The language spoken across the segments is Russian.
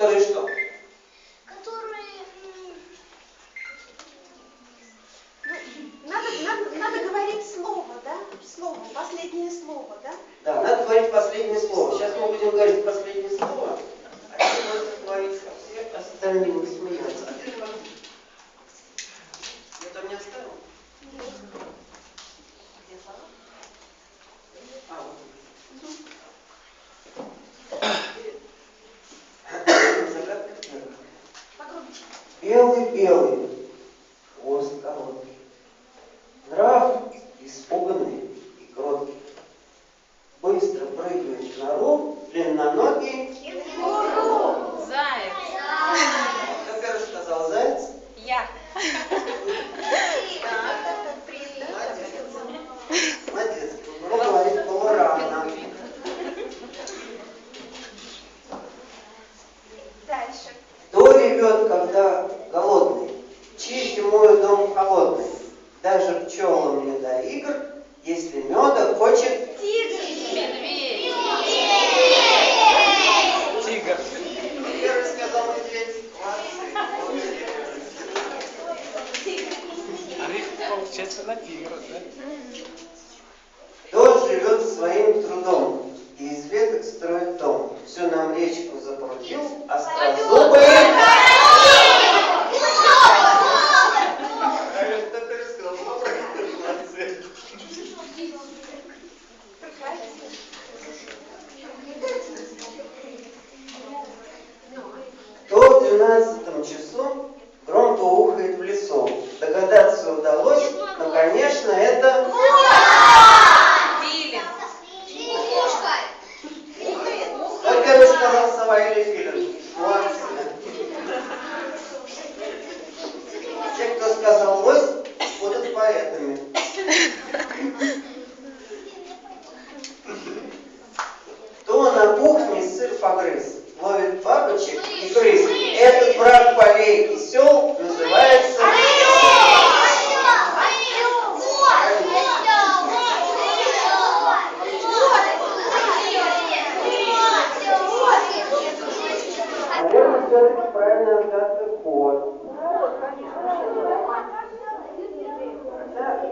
Которые что? Которые... Ну, надо, надо, надо говорить слово, да? Слово, последнее слово, да? Да, надо говорить последнее слово. Сейчас мы будем говорить последнее слово, а ты можешь говорить, а все остальные не смеются. А ты. Я там не оставил? А, Белый-белый, хвост короткий, нрав испуганный своим трудом и из веток строит дом? Всю нам речку запрудил, пересказал? Молодцы. Кто в двенадцатом часу громко ухает в лесу? Сказал лось, будут поэтами. Кто на кухне сыр погрыз, ловит бабочек и крыс. Этот брак полей и сел называется... Наверное, все-таки правильная отгадка кот.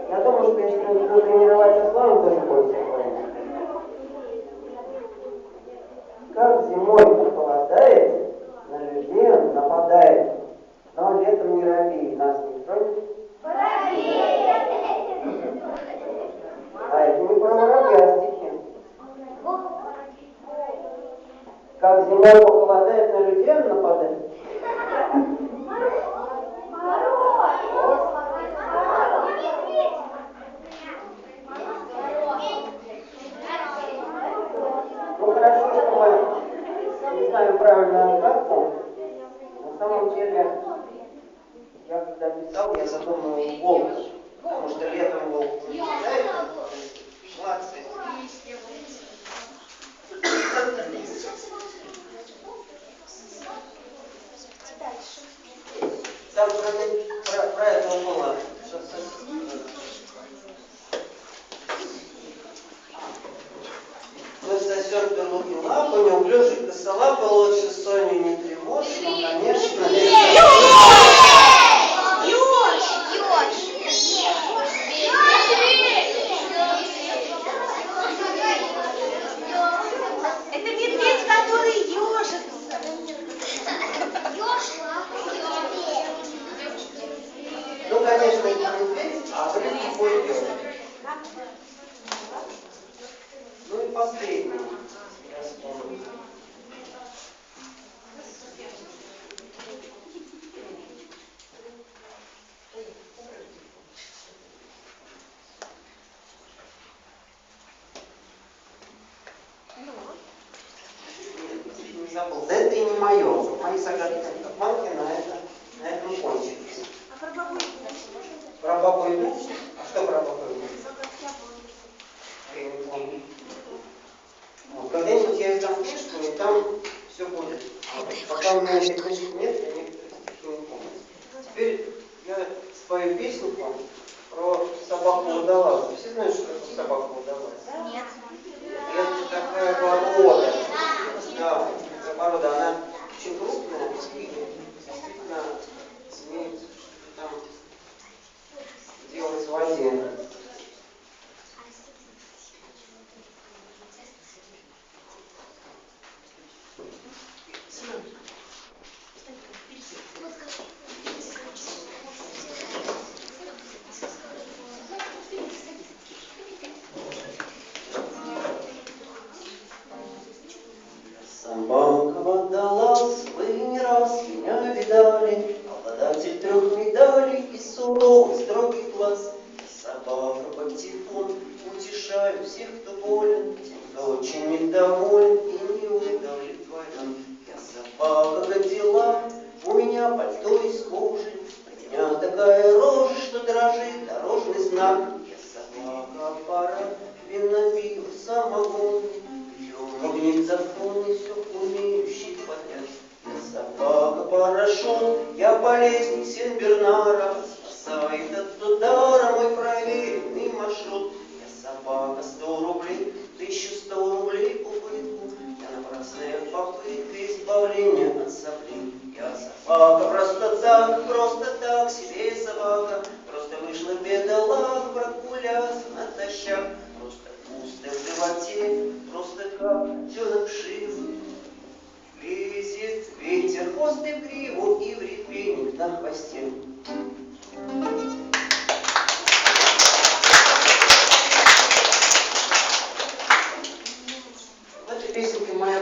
Я думаю, что если буду тренировать Аслана, тоже будет. Как зимой похолодает, на людей он нападает, но летом не робеет, нас не... А это не про воробья а стихи. Как зимой похолодает, на людей он нападает. Ну хорошо, что мы не знаем правильную отгадку. На самом деле, писал, я задумывал волк. Потому что летом волк не. Молодцы. Дальше. Там про, про, про это было. Сейчас, Кто сосет луки лапу, неуклюжий косолапый, лучше Соню не тревожь, но, конечно, Это медведь, который ежится. ну, конечно, это не медведь, а рыбки будет делать. И вспомнил. Не забыл. Да это и не мое. Мои загадки обманки на, это, на этом кончились. А про бабу можно? Про бабу Ягу? А что про бабу Ягу? Загадки обманки. Я не помню. Вот, Когда-нибудь я издам книжку, и там все будет. Пока у меня книжки нет, я стихи не помню. Теперь я спою песенку про собаку водолаза. Все знают, что такое собака водолаза? Нет. Это такая порода. Да, эта порода, она очень крупная и действительно имеет там делать в воде. Собака отдалась, вы не раз меня видали, Обладатель трех медалей и суровый строгий глаз. Собака патефон, утешаю всех, кто болен, Тем, кто очень недоволен и не удовлетворен. Я собака Кадиллак, у меня пальто из кожи, У меня такая рожа, что дрожит дорожный знак. Я собака аппарат, вино, пиво, самогон, Пью магнитофон и все умеющий подряд. Я собака порошок, я болезнь Сен-Бернара, Спасает от удара мой проверенный маршрут. Я собака сто рублей, тысячу сто рублей убытку. Я напрасная попытка избавления от соплей. Я собака просто так, просто так себе собака. Просто вышла бедолага прогуляться натощак. Просто пусто в животе, просто как котенок шив. Лезет ветер, хвост и в гриву, и в репейник на хвосте.